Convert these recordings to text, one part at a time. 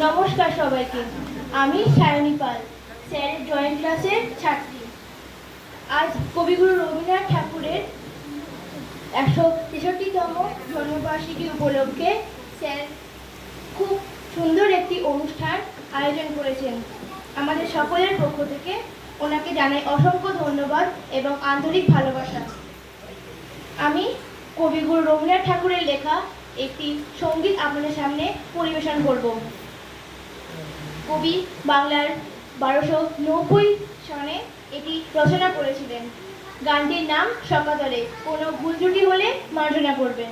নমস্কার সবাইকে। আমি সায়নী পাল স্যারের ড্রয়িং ক্লাসের ছাত্রী। আজ কবিগুরু রবীন্দ্রনাথ ঠাকুরের একশো তেষট্টিতম জন্মবার্ষিকী উপলক্ষে স্যার খুব সুন্দর একটি অনুষ্ঠান আয়োজন করেছেন। আমাদের সকলের পক্ষ থেকে ওনাকে জানাই অসংখ্য ধন্যবাদ এবং আন্তরিক ভালোবাসা। আমি কবিগুরু রবীন্দ্রনাথ ঠাকুরের লেখা একটি সংগীত আপনাদের সামনে পরিবেশন করব। কবি বাংলার বারোশো নব্বই সনে এটি রচনা করেছিলেন। গানটির নাম সকাতলে। কোনো ভুল ত্রুটি হলে মার্জনা করবেন।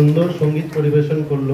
সুন্দর সংগীত পরিবেশন করল।